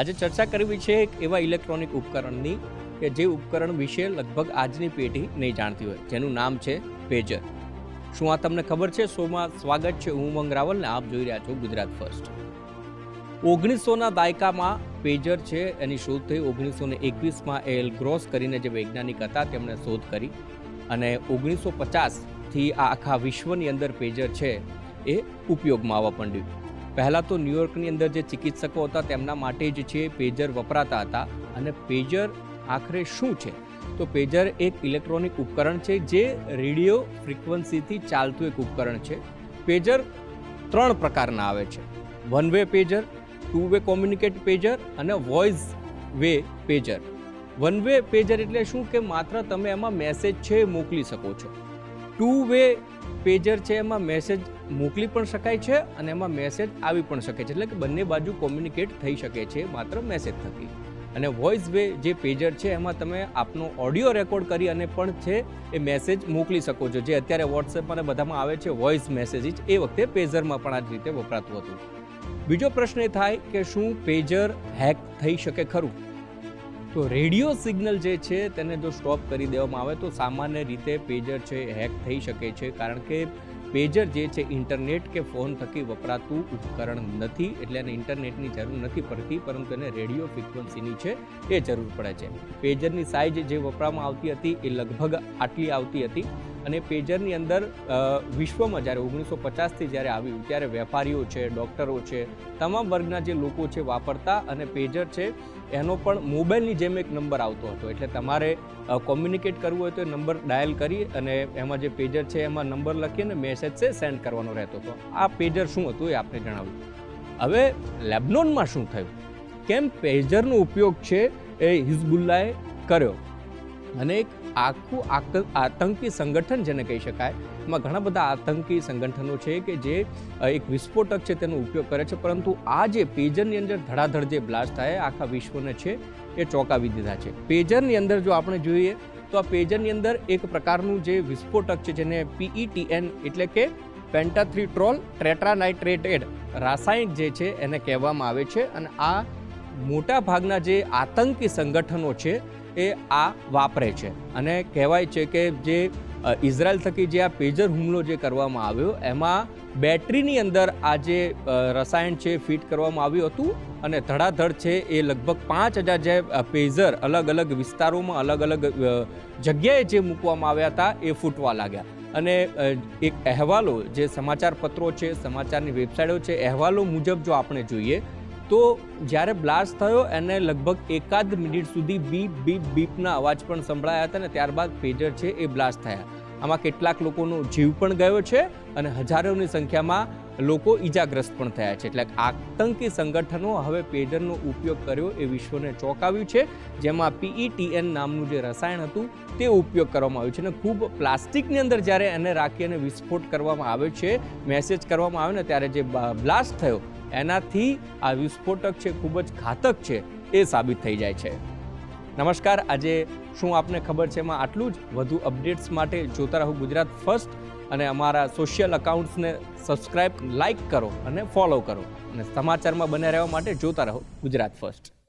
આજે ચર્ચા કરવી છે એક એવા ઇલેક્ટ્રોનિક ઉપકરણની કે જે ઉપકરણ વિશે લગભગ આજની પેઢી નહીં જાણતી હોય. જેનું નામ છે પેજર શું આ તમને ખબર છે? શોમાં સ્વાગત છે હું ઉમંગ રાવલ ને આપ જોઈ રહ્યા છો ગુજરાત ફર્સ્ટ. ઓગણીસોના દાયકામાં પેજર છે, એની શોધ થઈ ઓગણીસો ને એકવીસમાં એલ ગ્રોસ કરીને જે વૈજ્ઞાનિક હતા તેમણે શોધ કરી. અને ઓગણીસો પચાસથી આ આખા વિશ્વની અંદર પેજર છે એ ઉપયોગમાં આવવા માંડ્યું. પહેલાં તો ન્યુયોર્કની અંદર જે ચિકિત્સકો હતા, તેમના માટે જ છે પેજર વપરાતા હતા. અને પેજર આખરે શું છે? તો પેજર એક ઇલેક્ટ્રોનિક ઉપકરણ છે, જે રેડિયો ફ્રિકવન્સીથી ચાલતું એક ઉપકરણ છે. પેજર ત્રણ પ્રકારના આવે છે. One way pager two way communicate pager અને voice way pager one way pager એટલે શું? કે માત્ર તમે એમાં મેસેજ છે મોકલી શકો છો. ટુ વે પેજર છે, એમાં મેસેજ મોકલી પણ શકાય છે અને એમાં મેસેજ આવી પણ શકે છે. એટલે કે બંને બાજુ કોમ્યુનિકેટ થઈ શકે છે, માત્ર મેસેજ થકી. અને વોઇસ વે જે પેજર છે, એમાં તમે આપનો ઓડિયો રેકોર્ડ કરી અને પણ છે, એ મેસેજ મોકલી શકો છો. જે અત્યારે વોટ્સએપ અને બધામાં આવે છે વોઇસ મેસેજ એ વખતે પેજરમાં પણ આ જ રીતે વપરાતું હતું. બીજો પ્રશ્ન એ થાય કે શું પેજર હેક થઈ શકે ખરું? તો રેડિયો સિગ્નલ જે છે તેને જો સ્ટોપ કરી દેવામાં આવે તો સામાન્ય રીતે પેજર છે હેક થઈ શકે છે, કારણ કે પેજર જે છે ઇન્ટરનેટ કે ફોન થકી વપરાતું ઉપકરણ નથી, એટલે એને ઇન્ટરનેટની જરૂર નથી પડતી, પરંતુ એને રેડિયો ફ્રીક્વન્સીની છે એ જરૂર પડે છે. પેજરની સાઇઝ જે વપરાવામાં આવતી હતી એ લગભગ આટલી આવતી હતી. અને પેજરની અંદર વિશ્વમાં જ્યારે ઓગણીસો પચાસથી જ્યારે આવ્યું, ત્યારે વેપારીઓ છે, ડૉક્ટરો છે, તમામ વર્ગના જે લોકો છે વાપરતા અને પેજર છે, એનો પણ મોબાઈલની જેમ એક નંબર આવતો હતો. એટલે તમારે કોમ્યુનિકેટ કરવું હોય તો એ નંબર ડાયલ કરી અને એમાં જે પેજર છે એમાં નંબર લખીને મેસેજ છે સેન્ડ કરવાનો રહેતો હતો. આ પેજર શું હતું એ આપને જણાવ્યું હવે લેબનોનમાં શું થયું? કેમ પેજરનો ઉપયોગ છે એ હિઝબુલ્લાએ કર્યો? અને એક આખું આતંકી સંગઠન જેને કહી શકાય. એમાં ઘણા બધા આતંકી સંગઠનો છે કે જે એક વિસ્ફોટક છે તેનો ઉપયોગ કરે છે. પરંતુ આ જે પેજરની અંદર ધડાધડ જે બ્લાસ્ટ થાય, આખા વિશ્વને છે, એ ચોંકાવી દીધા છે. પેજરની અંદર જો આપણે જોઈએ, તો આ પેજરની અંદર એક પ્રકારનું જે વિસ્ફોટક છે જેને પીઈટીએન એટલે કે પેન્ટાથ્રીટ્રોલ ટ્રેટ્રાનાઇટ્રેટેડ રાસાયણિક જે છે એને કહેવામાં આવે છે. અને આ મોટા ભાગના જે આતંકી સંગઠનો છે એ આ વાપરે છે. અને કહેવાય છે કે જે ઇઝરાયલ થકી જે આ પેજર હુમલો જે કરવામાં આવ્યો, એમાં બેટરીની અંદર આ જે રસાયણ છે ફિટ કરવામાં આવ્યું હતું અને ધડાધડ છે એ લગભગ પાંચ હજાર જે પેઝર અલગ અલગ વિસ્તારોમાં અલગ અલગ જગ્યાએ જે મૂકવામાં આવ્યા હતા એ ફૂટવા લાગ્યા. અને એક અહેવાલો જે સમાચાર પત્રો છે, સમાચારની વેબસાઇટો છે, અહેવાલો મુજબ જો આપણે જોઈએ તો જ્યારે બ્લાસ્ટ થયો, એને લગભગ એકાદ મિનિટ સુધી બીપ બીપ, બીપના અવાજ પણ સંભળાયા હતા ને ત્યારબાદ પેજર છે એ બ્લાસ્ટ થયા. આમાં કેટલાક લોકોનો જીવ પણ ગયો છે અને હજારોની સંખ્યામાં લોકો ઈજાગ્રસ્ત પણ થયા છે. એટલે આતંકી સંગઠનો હવે પેજરનો ઉપયોગ કર્યો એ વિશ્વને ચોંકાવ્યું છે. જેમાં પીઈટીએન નામનું જે રસાયણ હતું તે ઉપયોગ કરવામાં આવ્યું છે. અને ખૂબ પ્લાસ્ટિકની અંદર જ્યારે એને રાખી અને વિસ્ફોટ કરવામાં આવે છે, મેસેજ કરવામાં આવે ને ત્યારે જે બ્લાસ્ટ થયો, એનાથી આ વિસ્ફોટક છે, ખૂબ જ ઘાતક છે, એ સાબિત થઈ જાય છે. નમસ્કાર, આજે શું આપને ખબર છે એમાં આટલું જ? વધુ અપડેટ્સ માટે જોતા રહો ગુજરાત ફર્સ્ટ અને અમારા સોશિયલ અકાઉન્ટ્સને સબસ્ક્રાઇબ લાઇક કરો અને ફોલો કરો. અને સમાચારમાં બને રહેવા માટે જોતા રહો ગુજરાત ફર્સ્ટ